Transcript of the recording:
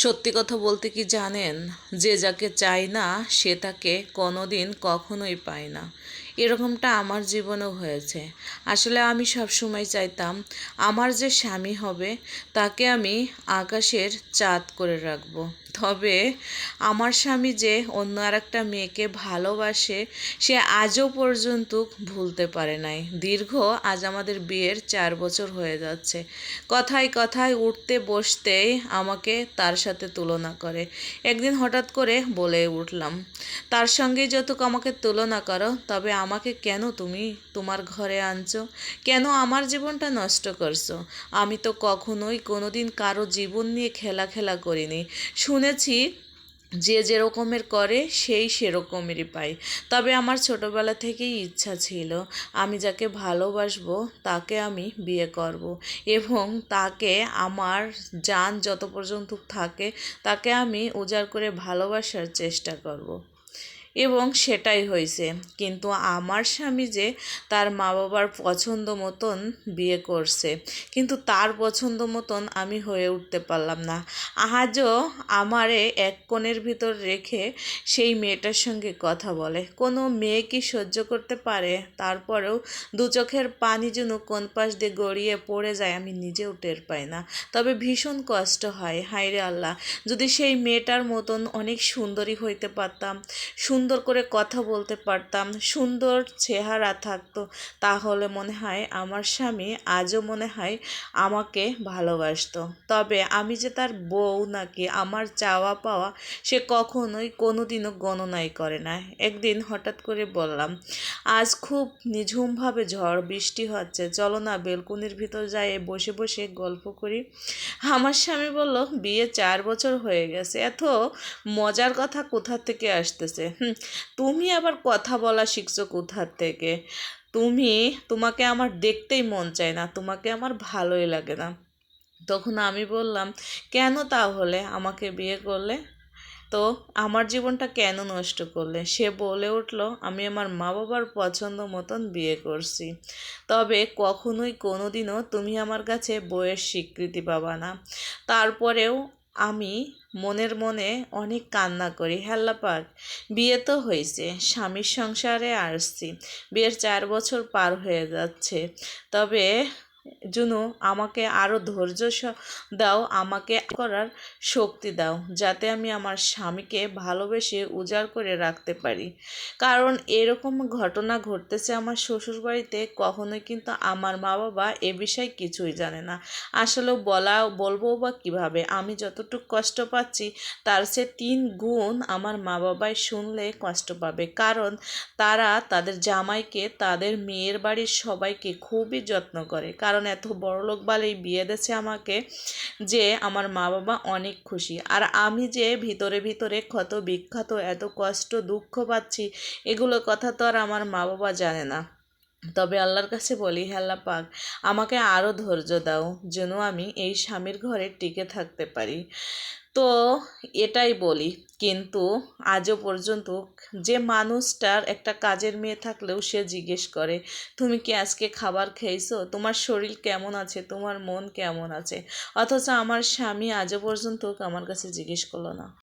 সত্যি কথা বলতে কি জানেন? যে যাকে চাই না, সে তাকে কোনোদিন কখনোই পায় না। এরকমটা আমার জীবনেও হয়েছে। আসলে আমি সবসময় চাইতাম আমার যে স্বামী হবে, তাকে আমি আকাশের চাঁদ করে রাখব। তবে আমার স্বামী যে অন্য আর একটা মেয়েকে ভালোবাসে, সে আজও পর্যন্ত ভুলতে পারে নাই। দীর্ঘ আজ আমাদের বিয়ের চার বছর হয়ে যাচ্ছে। কথায় কথায় উঠতে বসতেই আমাকে তার সাথে তুলনা করে। একদিন হঠাৎ করে বলে উঠলাম, তার সঙ্গে যতটুকু আমাকে তুলনা করো, তবে আমাকে কেন তুমি তোমার ঘরে আনছো? কেন আমার জীবনটা নষ্ট করছ? আমি তো কখনোই কোনোদিন কারও জীবন নিয়ে খেলা খেলা করিনি শুনেছি, যে যেরকমের করে, সেই সেরকমেরই পাই তবে আমার ছোটবেলা থেকেই ইচ্ছা ছিল, আমি যাকে ভালোবাসবো, তাকে আমি বিয়ে করব এবং তাকে, আমার যান যত পর্যন্ত থাকে, তাকে আমি উজাড় করে ভালোবাসার চেষ্টা করব। এবং সেটাই হয়েছে। কিন্তু আমার স্বামী যে তার মা বাবার পছন্দ মতন বিয়ে করছে, কিন্তু তার পছন্দ মতন আমি হয়ে উঠতে পারলাম না। আজও আমারে এক কোণের ভিতর রেখে সেই মেয়েটার সঙ্গে কথা বলে। কোনো মেয়ে কি সহ্য করতে পারে? তারপরেও দু চোখের পানি যেন কোন পাশ দিয়ে গড়িয়ে পড়ে যায় আমি নিজেও টের পাই না। তবে ভীষণ কষ্ট হয়। হায়রে আল্লাহ, যদি সেই মেয়েটার মতন অনেক সুন্দরী হইতে পারতাম, সুন্দর করে কথা বলতে পারতাম, সুন্দর চেহারা থাকতো। তাহলে মনে হয় আমার স্বামী আজও মনে হয় আমাকে ভালোবাসতো। তবে আমি যে তার বউ নাকি আমার চাওয়া পাওয়া সে কখনোই কোনোদিনও গণনাই করে না। একদিন হঠাৎ করে বললাম, আজ খুব নিঝুমভাবে ঝড় বৃষ্টি হচ্ছে, চলো না বেলকুনির ভিতর যাই, বসে বসে গল্প করি। আমার স্বামী বলল, বিয়ে চার বছর হয়ে গেছে, এত মজার কথা কোথা থেকে আসতেছে? তুমি আবার কথা বলা শিখছো কোথার থেকে? তুমি, তোমাকে আমার দেখতেই মন চায় না, তোমাকে আমার ভালোই লাগে না। তখন আমি বললাম, কেন তাহলে আমাকে বিয়ে করলে? তো আমার জীবনটা কেন নষ্ট করলে? সে বলে উঠল, আমি আমার মা বাবার পছন্দ মতন বিয়ে করছি। তবে কখনোই কোনো দিনও তুমি আমার কাছে বইয়ের স্বীকৃতি পাবা না। তারপরেও আমি মনের মনে অনেক কান্না করি হ্যাল্লাপাক বিয়ে তো হয়েছে, স্বামীর সংসারে আসছি, বিয়ের চার বছর পার হয়ে যাচ্ছে। তবে জুনু, আমাকে আরও ধৈর্য দাও, আমাকে করার শক্তি দাও, যাতে আমি আমার স্বামীকে ভালোবেসে উজাড় করে রাখতে পারি। কারণ এরকম ঘটনা ঘটতেছে আমার শ্বশুরবাড়িতে, কখনোই কিন্তু আমার মা বাবা এ বিষয়ে কিছুই জানে না। আসলে বলা, বলব বা কীভাবে? আমি যতটুকু কষ্ট পাচ্ছি, তার সে তিন গুণ আমার মা বাবাই শুনলে কষ্ট পাবে। কারণ তারা তাদের জামাইকে, তাদের মেয়ের বাড়ির সবাইকে খুবই যত্ন করে। কারণ এত বড় লোক বালেই বিয়ে দিয়েছে আমাকে যে আমার মা বাবা অনেক খুশি। আর আমি যে ভিতরে ভিতরে ক্ষত বিখ্যাত এত কষ্ট, দুঃখ পাচ্ছি, এগুলো কথা তো আর আমার মা বাবা জানে না। তবে আল্লাহর কাছে বলি হেল্লা পাক, আমাকে আরও ধৈর্য দাও যেন আমি এই স্বামীর ঘরে টিকে থাকতে পারি। তো এটাই বলি, কিন্তু আজও পর্যন্ত যে মানুষটার একটা কাজের মেয়ে থাকলেও সে জিজ্ঞেস করে, তুমি কি আজকে খাবার খেয়েছো? তোমার শরীর কেমন আছে? তোমার মন কেমন আছে? অথচ আমার স্বামী আজও পর্যন্ত আমার কাছে জিজ্ঞেস করল না।